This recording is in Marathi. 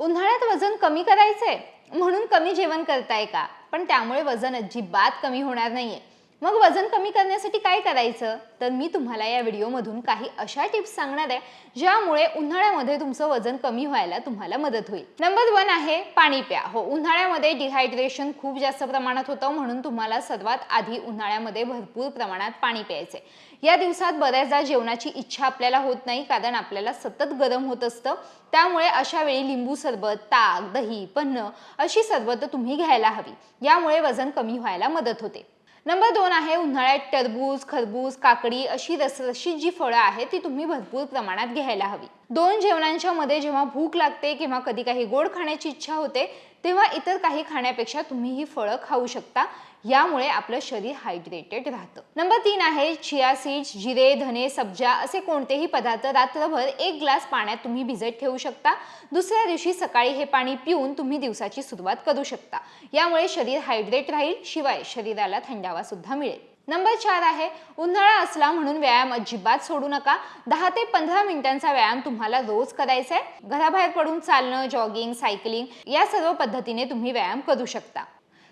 उन्हाळ्यात वजन कमी करायचंय म्हणून कमी जेवण करताय का? पण त्यामुळे वजन अजिबात कमी होणार नाहीये. मग वजन कमी करण्यासाठी काय करायचं? तर मी तुम्हाला या व्हिडिओमधून काही अशा टिप्स सांगणार आहे ज्यामुळे उन्हाळ्यामध्ये तुमचं वजन कमी व्हायला तुम्हाला मदत होईल. नंबर वन आहे पाणी प्या. हो उन्हाळ्यामध्ये डिहायड्रेशन खूप जास्त प्रमाणात होतं म्हणून तुम्हाला सर्वात आधी उन्हाळ्यामध्ये भरपूर प्रमाणात पाणी प्यायचे या दिवसात बऱ्याचदा जेवणाची इच्छा आपल्याला होत नाही कारण आपल्याला सतत गरम होत असतं. त्यामुळे अशा वेळी लिंबू सरबत ताक दही पन्न अशी सरबत तुम्ही घ्यायला हवी. यामुळे वजन कमी व्हायला मदत होते. नंबर दोन आहे उन्हाळ्यात टरबूज खरबूज काकडी अशी रसरशीत जी फळं आहेत ती तुम्ही भरपूर प्रमाणात घ्यायला हवी. दोन जेवणांच्या मध्ये जेव्हा भूक लागते किंवा कधी काही गोड खाण्याची इच्छा होते तेव्हा इतर काही खाण्यापेक्षा तुम्ही ही फळं खाऊ शकता. यामुळे आपलं शरीर हायड्रेटेड राहतं. नंबर तीन आहे चिया सीड्स जिरे धने सब्जा असे कोणतेही पदार्थ रात्रभर एक ग्लास पाण्यात तुम्ही भिजत ठेवू शकता. दुसऱ्या दिवशी सकाळी हे पाणी पिऊन तुम्ही दिवसाची सुरुवात करू शकता. यामुळे शरीर हायड्रेट राहील शिवाय शरीराला थंडावा सुद्धा मिळेल. नंबर चार आहे उन्हाळा असला म्हणून व्यायाम अजिबात सोडू नका. दहा ते पंधरा मिनिटांचा व्यायाम तुम्हाला रोज करायचा आहे. घराबाहेर पडून चालणं जॉगिंग सायकलिंग या सर्व पद्धतीने तुम्ही व्यायाम करू शकता.